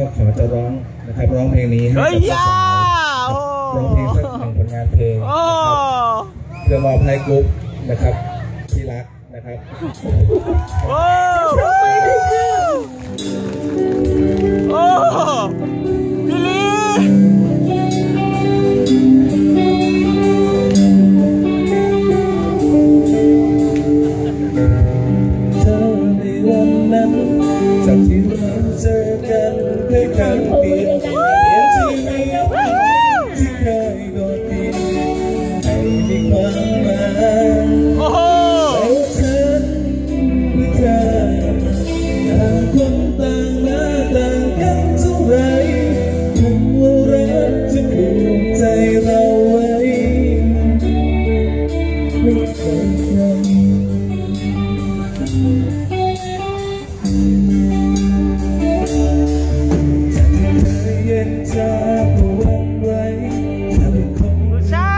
ก็ขอจะร้องนะครับร้องเพลงนี้ให้กับสาร้องเพลงสักหนึ่งผลงานเพลงเพื่อมอบให้กรุ๊ปนะครับที่รักนะครับ เคยเปลี่ยนเปลี่ยนชีวิตที่เคยโดดเดี่ให้มีความหมายแต่ฉันไม่เคยต่างคนต่างมาต่างกันเท่าไรถึงว่ารักจะผูกใจเราไว้ไม่เคยทำ เป็นเธอผู้ชา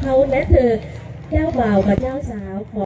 เขาและเธอเจ้าบ่าวกับเจ้าสาวของ